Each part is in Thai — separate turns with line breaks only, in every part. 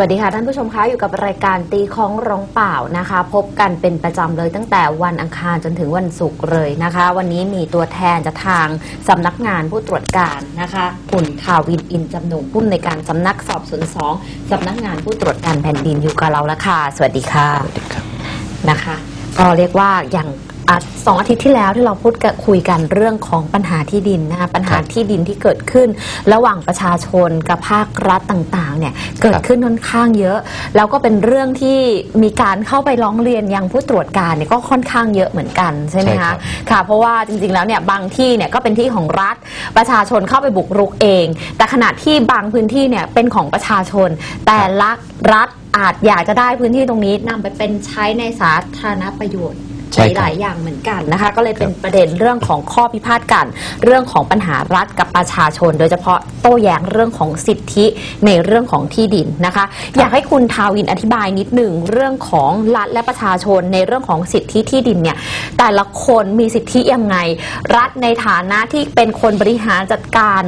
วัสดีค่ะท่านผู้ชมคะอยู่กับรายการตีของร้องเปล่านะคะ พบกันเป็นประจำเลยตั้งแต่วันอังคารจนถึงวันศุกร์เลยนะคะ วันนี้มีตัวแทนจากทางสำนักงานผู้ตรวจการนะคะคุณทาวินอินจำนงผู้อำนวยการสำนักสอบสวนสองสำนักงานผู้ตรวจการแผ่นดินอยู่กับเราแล้วค่ะสวัสดีค่ะ
ครับ
นะคะ ก็เรียกว่าอย่าง อะสองอาทิตย์ที่แล้วที่เราพูดกันคุยกันเรื่องของปัญหาที่ดินนะคะปัญหา
ครับ
ที่ดินที่เกิดขึ้น ระหว่างประชาชนกับภาครัฐต่างๆเนี่ยเกิด
ครับ
ขึ้นค่อนข้างเยอะ แล้วก็เป็นเรื่องที่มีการเข้าไปร้องเรียนยังผู้ตรวจการเนี่ยก็ค่อนข้างเยอะเหมือนกันใช่ไหม
ใช่ครั
คะ
บ
ค่ะเพราะว่าจริงๆแล้วเนี่ยบางที่เนี่ยก็เป็นที่ของรัฐประชาชนเข้าไปบุกรุกเอง แต่ขณะที่บางพื้นที่เนี่ยเป็นของประชาชน แต่รัฐรัฐอาจอยากจะได้พื้นที่ตรงนี้นำไปเป็นใช้ในสาธารณประโยชน์
ใช่ครับ
หลายๆอย่างเหมือนกันนะคะ ก็เลยเป็น
ครับ
ประเด็นเรื่องของข้อพิพาทกัน เรื่องของปัญหารัฐกับประชาชน โดยเฉพาะโต้แย้งเรื่องของสิทธิในเรื่องของที่ดินนะคะ อยากให้คุณทาวินอธิบายนิดหนึ่งเรื่องของรัฐและประชาชนในเรื่องของสิทธิที่ดินเนี่ยแต่ละคนมีสิทธิยังไง รัฐในฐานะที่เป็นคนบริหารจัดการ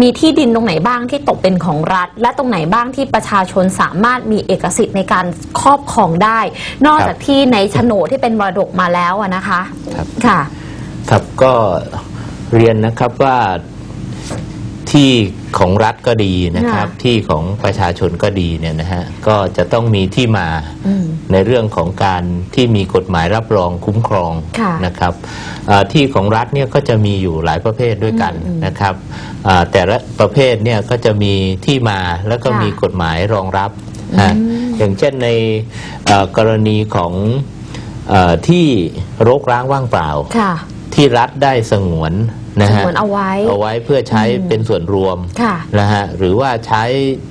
มีที่ดินตรงไหนบ้างที่ตกเป็นของรัฐ และตรงไหนบ้างที่ประชาชนสามารถมีเอกสิทธิ์ในการครอบครองได้ นอกจากที่ในโฉนดที่เป็นมรดกมาแล้วอะนะคะ
ครับ
ค่ะ
ครับก็เรียนนะครับว่า ที่ของรัฐก็ดีนะครับ
ค่ะ
ที่ของประชาชนก็ดีเนี่ยนะฮะก็จะต้องมีที่มา
อืม
ในเรื่องของการที่มีกฎหมายรับรองคุ้มครอง
ค่ะ
นะครับอ่าที่ของรัฐเนี่ยก็จะมีอยู่หลายประเภทด้วยกัน
อืม
นะครับอ่าแต่ละประเภทเนี่ยก็จะมีที่มาแล้วก็
ค่ะ
มีกฎหมายรองรับ
อืม
ฮะอย่างเช่นในเอ่อกรณีของเออที่รกร้างว่างเปล่า
ค่ะ
ที่รัฐได้สงวน นะ
ส
ฮะ
งวนเอาไว้
เอาไว้เพื่อใช้
อืม
เป็นส่วนรวม
ค่ะ
นะฮะหรือว่าใช้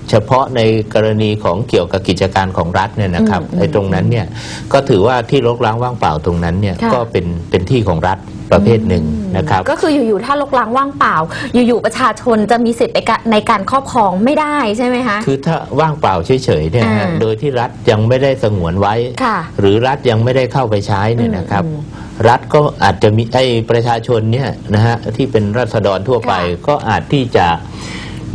เฉพาะในกรณีของเกี่ยวกับกิจการของรัฐเนี่ยนะครับ
อืม
ไอ้ตรงนั้นเนี่ยก็ถือว่าที่รกร้างว่างเปล่าตรงนั้นเนี่ย
ค่ะ
ก็เป็นเป็นที่ของรัฐประเภทหนึ่งนะครับ
ก็คืออยู่ๆถ้าลกล้างว่างเปล่า อยู่ๆประชาชนจะมีสิทธิ์ในการในการครอบครองไม่ได้ใช่ไหมคะ
คือถ้าว่างเปล่าเฉยๆเนี่ยฮะ
อ่า
โดยที่รัฐยังไม่ได้สงวนไว้
ค่ะ
หรือรัฐยังไม่ได้เข้าไปใช้เนี่ยนะครับ
อืม
รัฐก็อาจจะมีไอ้ประชาชนเนี่ยนะฮะที่เป็นรัษฎรทั่วไป
ค่ะ
ก็อาจที่จะ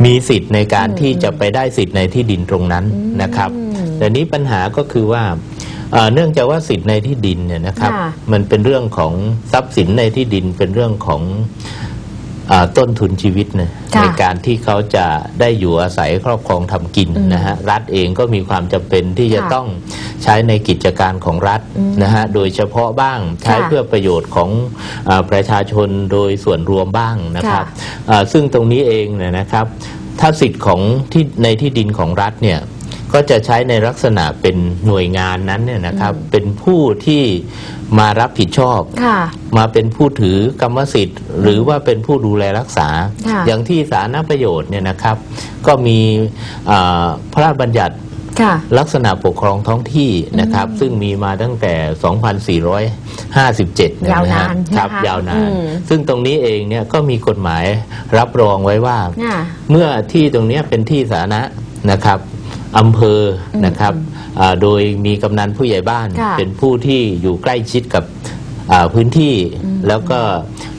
มีสิทธิ์ในการ
อืม
ที่จะไปได้สิทธิ์ในที่ดินตรงนั้น
อืม
นะครับ แต่นี้ปัญหาก็คือว่าเอ่อเนื่องจากว่าสิทธิ์ในที่ดินเนี่ยนะครับ
ค่ะ
มันเป็นเรื่องของทรัพย์สินในที่ดินเป็นเรื่องของอา ต้นทุนชีวิตนะ
ค่ะ
ในการที่เขาจะได้อยู่อาศัยครอบครองทำกิน
อืม
นะฮะรัฐเองก็มีความจำเป็นที่จะ
ค่ะ
ต้องใช้ในกิจการของรัฐ
อืม
นะฮะโดยเฉพาะบ้างใช้
ค่ะ
เพื่อประโยชน์ของอาประชาชนโดยส่วนรวมบ้างนะครับ
ค่ะ
อ่าซึ่งตรงนี้เองเนี่ยนะครับ ถ้าสิทธิ์ของที่ในที่ดินของรัฐเนี่ย ก็จะใช้ในลักษณะเป็นหน่วยงานนั้นเนี่ยนะครับ เป็นผู้ที่มารับผิดชอบ
ค่ะ
มาเป็นผู้ถือกรรมสิทธิ์ หรือว่าเป็นผู้ดูแลรักษา
ค่ะ
อย่างที่สาธารณประโยชน์เนี่ยนะครับ ก็มีอ่าพระราชบัญญัติ
ค่ะ
ลักษณะปกครองท้องที่นะครับ ซึ่งมีมาตั้งแต่ 2457ะ
ยาว
นะ
นา
ฮะ
น
ครับ
นะคะ
ยาวนาน
อืม
ซึ่งตรงนี้เองเนี่ยก็มีกฎหมายรับรองไว้ว่า
ค่ะ
เมื่อที่ตรงเนี้ยเป็นที่สาธารณะนะครับ อำเภอนะครับอ่าโดยมีกำนันผู้ใหญ่บ้าน
ค่ะ
เป็นผู้ที่อยู่ใกล้ชิดกับอ่า พื้นที่แล้วก็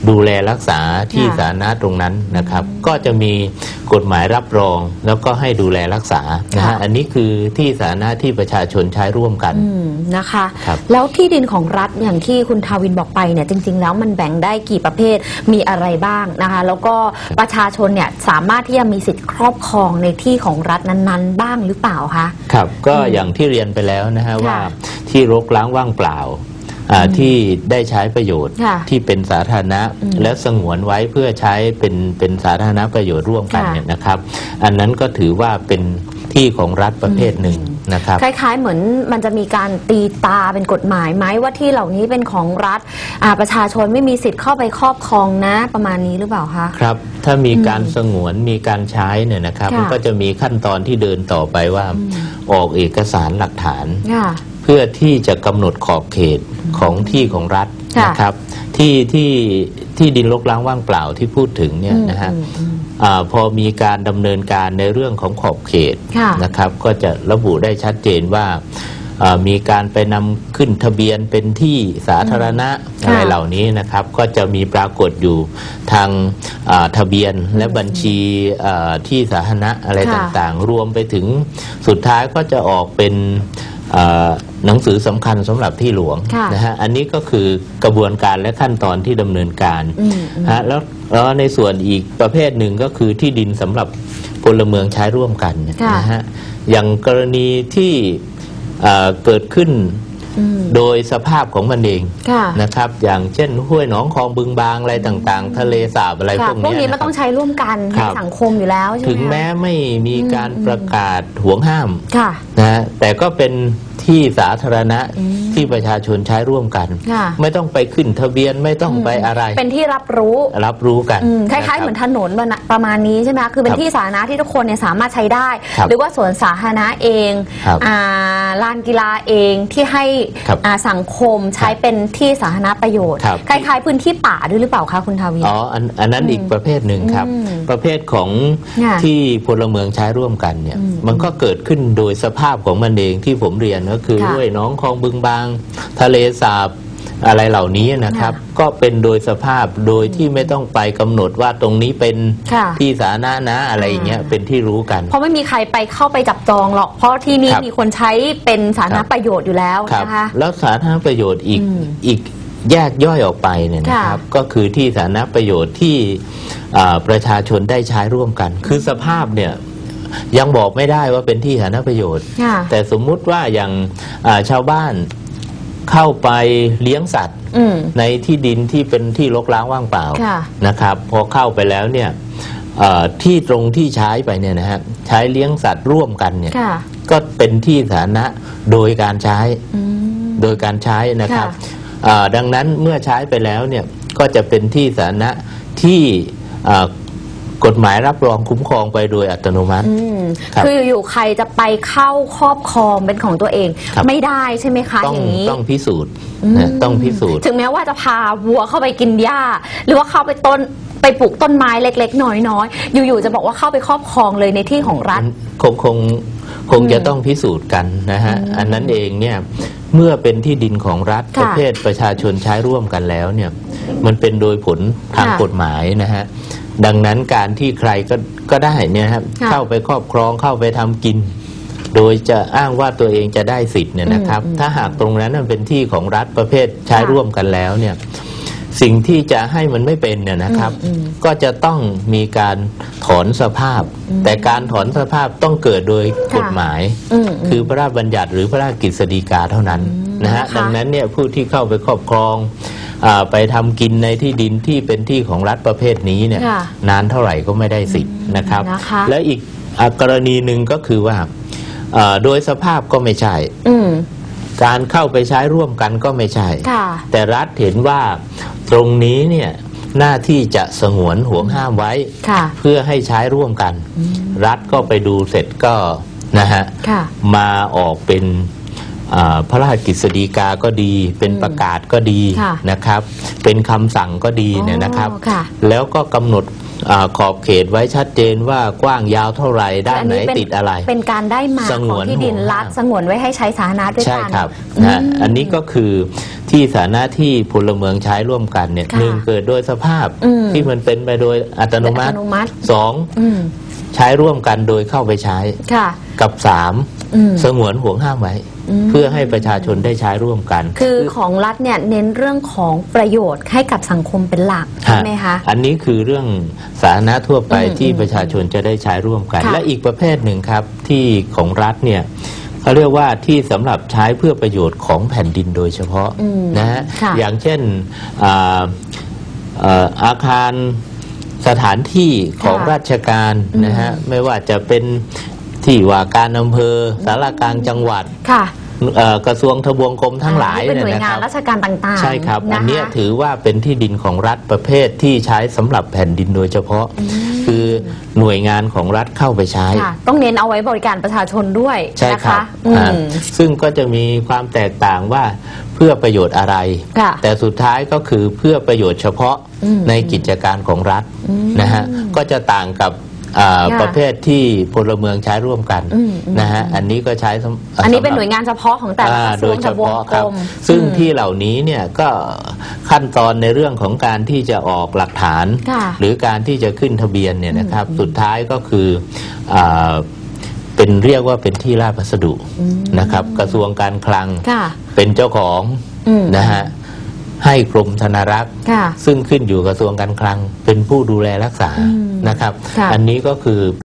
ดูแลรักษาที่
ค่ะ
สาธารณะตรงนั้นนะครับ ก็จะมีกฎหมายรับรองแล้วก็ให้ดูแลรักษานะ
ค่ะ
ฮะอันนี้คือที่สาธารณะที่ประชาชนใช้ร่วมกัน
อืมนะคะ
ครับ
แล้วที่ดินของรัฐอย่างที่คุณทาวินบอกไปเนี่ยจริง ๆ แล้วมันแบ่งได้กี่ประเภทมีอะไรบ้างนะคะ แล้วก็ประชาชนเนี่ยสามารถที่จะมีสิทธิ์ครอบครองในที่ของรัฐนั้นๆ บ้างหรือเปล่าคะ
ครับ ก็อย่างที่เรียนไปแล้วนะฮะ
ค่ะ
ว่าที่รกร้างว่างเปล่า อ่าที่ได้ใช้ประโยชน์
ค่ะ
ที่เป็นสาธารณะ
อืม
และสงวนไว้เพื่อใช้เป็นเป็นสาธารณประโยชน์ร่วมกัน
ค่ะ
เนี่ยนะครับ อันนั้นก็ถือว่าเป็นที่ของรัฐประเภทหนึ่งนะครับ
คล้าย ๆ เหมือนมันจะมีการตีตาเป็นกฎหมายไหมว่าที่เหล่านี้เป็นของรัฐอ่าประชาชนไม่มีสิทธิ์เข้าไปครอบครองนะ ประมาณนี้หรือเปล่าคะ
ครับ ถ้ามีการสงวนมีการใช้เนี่ยนะครับ
ค่ะ
มันก็จะมีขั้นตอนที่เดินต่อไปว่าออกเอกสารหลักฐาน
ค่ะ
เพื่อที่จะกำหนดขอบเขตของที่ของรัฐ
ค่ะ
นะครับ ที่ที่ที่ดินรกร้างว่างเปล่าที่พูดถึงเนี่ยนะฮะ
อืมอืม
อาพอมีการดำเนินการในเรื่องของขอบเขต
ค่ะ
นะครับ ก็จะระบุได้ชัดเจนว่าเอ่อมีการไปนำขึ้นทะเบียนเป็นที่สาธารณะ
ค่ะ
อะไรเหล่านี้นะครับ ก็จะมีปรากฏอยู่ทางอ่าทะเบียนและบัญชีอ่าที่สาธารณะอะไร
ค่ะ
ต่างๆ รวมไปถึงสุดท้ายก็จะออกเป็น อ่าหนังสือสำคัญสำหรับที่หลวง
ค่ะ
นะฮะอันนี้ก็คือกระบวนการและขั้นตอนที่ดำเนินการ
อืมอืม
ฮะแล้วแล้วในส่วนอีกประเภทหนึ่งก็คือที่ดินสำหรับพลเมืองใช้ร่วมกันเนี่ย
ค่ะ
นะฮะอย่างกรณีที่เอ่อเกิดขึ้น
อืม
โดยสภาพของมันเอง
ค่ะ
นะครับ อย่างเช่นห้วยหนองคลองบึงบางอะไรต่างๆ ทะเลสาบอะไร
ค่ะ
พวก
พวก
เนี้ย
นี้มัน
นะค
ต้
รั
อบงใช้ร่วมกัน
ค
ใน
รับ
สังคมอยู่แล้วใช่ไหม
ถึงแม้
คะ
ไม่มีการ
อืม
ประกาศห่วงห้าม
ค่ะ
นะฮะแต่ก็เป็นที่สาธารณะ
อืม
ที่ประชาชนใช้ร่วมกัน
ค่ะ
ไม่ต้องไปขึ้นทะเบียนไม่ต้องไปอะไร
เป็นที่รับรู้
รับรู้กัน
อืมคล้ายๆะ
บ
เหมือนถนนประมาณนี้ใช่ไหมคะคือเป็น
ครับ
ที่สาธารณะที่ทุกคนเนี่ยสามารถใช้ได้
ครับ
หรือว่าสวนสาธารณะเอง
ครับ
อ่าลานกีฬาเองที่ให้
ครับ
อ่าสังคมใช้
ครับ
เป็นที่สาธารณประโยชน์
ครับ
คล้ายๆ พื้นที่ป่าด้วยหรือเปล่าคะคุณทวี
อ๋ออันอันนั้นอีกประเภทหนึ่งครับ
อืม
ประเภทของ
ค่ะ
ที่พลเมืองใช้ร่วมกันเนี่ย
อืม
มันก็เกิดขึ้นโดยสภาพของมันเองที่ผมเรียนก็คือ
ค่ะ
ห้วยหน้องคลองบึงบาง ทะเลสาบ อะไรเหล่านี้นะครับ ก็เป็นโดยสภาพโดยที่ไม่ต้องไปกำหนดว่าตรงนี้เป็น
ค่ะ
ที่สาธารณะนะอะไรอย่างเงี้ย
อ่า
เป็นที่รู้กัน
เพราะไม่มีใครไปเข้าไปจับจองหรอก เพราะที่นี่
ครับ
มีคนใช้เป็นสาธารณ
ครับ
ประโยชน์อยู่แล้ว
ครับ
นะคะ
แล้วสาธารณประโยชน์อีก
อืม
อีกแยกย่อยออกไปเนี่ยนะครับ
ค่ะ
ก็คือที่สาธารณประโยชน์ที่อ่าประชาชนได้ใช้ร่วมกัน คือสภาพเนี่ยยังบอกไม่ได้ว่าเป็นที่สาธารณประโยชน์
ค่ะ
แต่สมมุติว่าอย่างอ่าชาวบ้าน เข้าไปเลี้ยงสัตว์
อืม
ในที่ดินที่เป็นที่รกร้างว่างเปล่า
ค่ะ
นะครับ พอเข้าไปแล้วเนี่ยเอ่อที่ตรงที่ใช้ไปเนี่ยนะฮะใช้เลี้ยงสัตว์ร่วมกันเนี่ย
ค่ะ
ก็เป็นที่สาธารณะโดยการใช้
อืม
โดยการใช้นะครับ
ค่ะ
อ่าดังนั้นเมื่อใช้ไปแล้วเนี่ยก็จะเป็นที่สาธารณะที่อ่า กฎหมายรับรองคุ้มครองไปโดยอัตโนมัติ
อืม
ครับ
คืออยู่ๆใครจะไปเข้าครอบครองเป็นของตัวเอง
ครับ
ไม่ได้ใช่ไหมคะ
ต้อง
อย่างนี้
ต้องพิสูจน์
อืม
นะต้องพิสูจน์
ถึงแม้ว่าจะพาวัวเข้าไปกินหญ้า หรือว่าเข้าไปต้นไปปลูกต้นไม้เล็ก ๆ น้อยๆอยู่ๆจะบอกว่าเข้าไปครอบครองเลยในที่ของรัฐ
คงคงคงจะต้องพิสูจน์กันนะฮะ อันนั้นเองเนี่ย เมื่อเป็นที่ดินของรัฐ
ค่ะ
ประเภทประชาชนใช้ร่วมกันแล้วเนี่ยมันเป็นโดยผลทาง
ค่ะ
กฎหมายนะฮะดังนั้นการที่ใครก็ก็ได้เนี่ยครับ
ค่ะ
เข้าไปครอบครองเข้าไปทำกิน โดยจะอ้างว่าตัวเองจะได้สิทธิ์เนี่ยนะครับ
อืม
ถ้าหากตรงนั้นมันเป็นที่ของรัฐประเภทใช้
ค่ะ
ร่วมกันแล้วเนี่ย สิ่งที่จะให้มันไม่เป็นเนี่ยนะครับ
อืม
ก็จะต้องมีการถอนสภาพ
อืม
แต่การถอนสภาพต้องเกิดโดย
ค่ะ
กฎหมาย
อืม
คือพระราชบัญญัติหรือพระราชกฤษฎีกาเท่านั้น
อืม
นะฮะ
นะคะ
ดังนั้นเนี่ยผู้ที่เข้าไปครอบครองอาไปทำกินในที่ดินที่เป็นที่ของรัฐประเภทนี้เนี่ย
ค่ะ
นานเท่าไหร่ก็ไม่ได้สิทธิ์นะครับ
นะคะ
และอีกอะกรณีหนึ่งก็คือว่าอ่าโดยสภาพก็ไม่ใช่
อืม
การเข้าไปใช้ร่วมกันก็ไม่ใช่
ค่ะ
แต่รัฐเห็นว่าตรงนี้เนี่ยหน้าที่จะสงวนห่วงห้ามไว้
ค่ะ
เพื่อให้ใช้ร่วมกัน รัฐก็ไปดูเสร็จก็นะฮะ
ค่ะ
มาออกเป็น อ่าพระราชกฤษฎีกาก็ดี เป็นประกาศก็ดี
ค่ะ
นะครับ เป็นคำสั่งก็ดีเนี่ยนะครับ
อ๋อค่ะ
แล้วก็กำหนดอาขอบเขตไว้ชัดเจนว่ากว้างยาวเท่าไหร่ด้านไหน
เป็
ติดอะไร
เป็นการได้มา
สง
ขอ
ว
ง
น
ที่ดิน
ห่วง
รัฐ
ห้าม
สงวนไว้ให้ใช้สาธารณะด้วย
ใช่
กัน
ครับ
อืม
นะอันนี้ก็คือที่สาธารณะที่พลเมืองใช้ร่วมกันเนี่ย
ค่ะ
หนึ่งเกิดโดยสภาพ
อืม
ที่มันเป็นไปโดยอัตโนมั
อั
ติ
ตโนมัติ
สอง
อืม
ใช้ร่วมกันโดยเข้าไปใช้
ค่ะ
กับสาม
อืม
สงวนห่วงห้ามไว้
อืม
เพื่อให้ประชาชนได้ใช้ร่วมกัน
คือของรัฐเนี่ยเน้นเรื่องของประโยชน์ให้กับสังคมเป็นหลักใช่ไหมคะ
อันนี้คือเรื่องสาธารณะทั่วไป
อืม
ที่ประชาชนจะได้ใช้ร่วมกัน
ค่ะ
และอีกประเภทหนึ่งครับที่ของรัฐเนี่ยเขาเรียกว่าที่สำหรับใช้เพื่อประโยชน์ของแผ่นดินโดยเฉพาะ
อืม
นะฮะ
ค่ะ
อย่างเช่นอ่าเอ่ออาคารสถานที่ของ
ค่ะ
ราชการนะฮะไม่ว่าจะเป็น ที่ว่าการอำเภอสารกลางจังหวัด
ค่ะ
เอ่อกระทรวงทบวงกรมทั้งหลาย
อันนี้เป็นหน่วย
ยะ
งาน
ครับ
ราชการต่างๆ
ใช่ครับะะอันเนี้ยถือว่าเป็นที่ดินของรัฐประเภทที่ใช้สำหรับแผ่นดินโดยเฉพาะ คือหน่วยงานของรัฐเข้าไปใช้
ค่ะต้องเน้นเอาไว้บริการประชาชนด้วย
ใช่
นะ
ครั
คะ
บ
อื
อ่ามซึ่งก็จะมีความแตกต่างว่าเพื่อประโยชน์อะไร
ค่ะ
แต่สุดท้ายก็คือเพื่อประโยชน์เฉพาะ
อืม
ในกิจการของรัฐ
อืม
นะฮะก็จะต่างกับ อ่า
ค่ะ
ประเภทที่พลเมืองใช้ร่วมกัน
อืมอืม
นะฮะอันนี้ก็ใช้สำ
อันนี้เป็น
สำ
ห
รับ
น่วยงานเฉพาะของแต่ละ
อ่าก
ระทร
โด
วง
ยเฉ
กับวง
พาะ
ก
ค
ล
รับ
ม
ซึ่ง
อืม
ที่เหล่านี้เนี่ยก็ขั้นตอนในเรื่องของการที่จะออกหลักฐาน
ค่ะ
หรือการที่จะขึ้นทะเบียนเนี่ยนะครับสุดท้ายก็คืออาเป็นเรียกว่าเป็นที่ราชพัสดุนะครับ กระทรวงการคลัง
ค่ะ
เป็นเจ้าของ
อืม
นะฮะ ให้กรมธนารักษ์
ค่ะ
ซึ่งขึ้นอยู่กระทรวงการคลังเป็นผู้ดูแลรักษา
อืม
นะครับ
ค่ะ
อันนี้ก็คือ